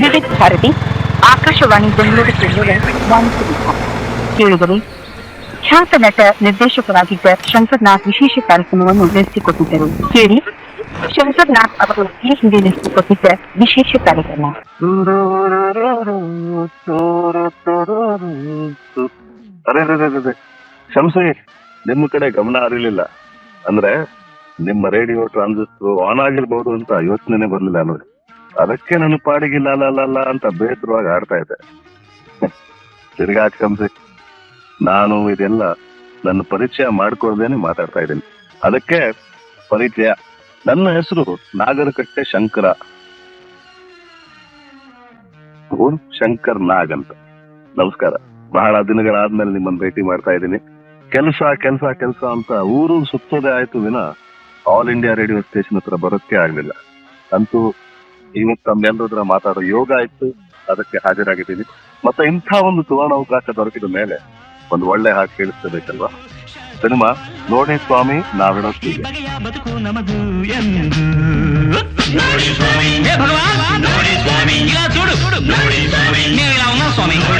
ವಿವಿಧ ಭಾರತಿ ಆಕಾಶವಾಣಿ ಬೆಂಗಳೂರು ಕೇಂದ್ರದ ವಾಣಿಜ್ಯ ಕೇಳಿದರೆ ಖ್ಯಾತ ನಟ, ನಿರ್ದೇಶಕರಾಗಿದ್ದ ಶಂಕರ್ನಾಥ್ ವಿಶೇಷ ಕಾರ್ಯಕ್ರಮವನ್ನು ನಡೆಸಿಕೊಟ್ಟಿದ್ದರು. ಕೇಳಿ ಶಂಕರ್ನಾಥ್ ಅವರು ಈ ಹಿಂದೆ ನಡೆಸಿಕೊಟ್ಟಿದ್ದ ವಿಶೇಷ ಕಾರ್ಯಕ್ರಮ. ಅರೆ. ನಿಮ್ಮ ಕಡೆ ಗಮನ ಹರಿಲಿಲ್ಲ. ಅಂದ್ರೆ ನಿಮ್ಮ ರೇಡಿಯೋ ಟ್ರಾನ್ಸಿಸ್ಟರ್ ಆನ್ ಆಗಿರ್ಬೋದು ಅಂತ ಯೋಚನೆ ಬರ್ಲಿಲ್ಲ ನೋಡಿ ಅದಕ್ಕೆ ನನ್ನ ಪಾಡಿಗಿಲ್ಲ ಅಲ್ಲ ಅಲ್ಲ ಅಂತ ಬೇಸರವಾಗಿ ಆಡ್ತಾ ಇದ್ದೆ. ತಿರ್ಗಾ ನಾನು ಇದೆಲ್ಲ ನನ್ನ ಪರಿಚಯ ಮಾಡ್ಕೊಳ್ದೇನೆ ಮಾತಾಡ್ತಾ ಇದ್ದೀನಿ. ಅದಕ್ಕೆ ಪರಿಚಯ. ನನ್ನ ಹೆಸರು ನಾಗರಕಟ್ಟೆ ಶಂಕರ. ಶಂಕರ್ ನಾಗ್ ಅಂತ. ನಮಸ್ಕಾರ. ಬಹಳ ದಿನಗಳಾದ್ಮೇಲೆ ನಿಮ್ಮನ್ನ ಭೇಟಿ ಮಾಡ್ತಾ ಇದ್ದೀನಿ. ಕೆಲಸ ಕೆಲಸ ಕೆಲಸ ಅಂತ ಊರು ಸುತ್ತೋದೇ ಆಯ್ತು ವಿನ ಆಲ್ ಇಂಡಿಯಾ ರೇಡಿಯೋ ಸ್ಟೇಷನ್ ಹತ್ರ ಬರೋಕ್ಕೆ ಆಗ್ಲಿಲ್ಲ. ಅಂತೂ ಇವತ್ತು ತಮ್ಮೆಲ್ಲರ ಹತ್ರ ಮಾತಾಡೋ ಯೋಗ ಇತ್ತು ಅದಕ್ಕೆ ಹಾಜರಾಗಿದ್ದೀನಿ. ಮತ್ತೆ ಇಂಥ ಒಂದು ಸುವರ್ಣಾವಕಾಶ ದೊರಕಿದ ಮೇಲೆ ಒಂದು ಒಳ್ಳೆ ಹಾಡು ಕೇಳಿಸ್ಕೋಬೇಕಲ್ವಾ? ಸಿನಿಮಾ, ನೋಡಿ ಸ್ವಾಮಿ ನಾವಿಡೋ ಸ್ವಾಮಿ ಸ್ವಾಮಿ ನೋಡಿ ಸ್ವಾಮಿ ನೋಡಿ ಸ್ವಾಮಿ ಸ್ವಾಮಿ.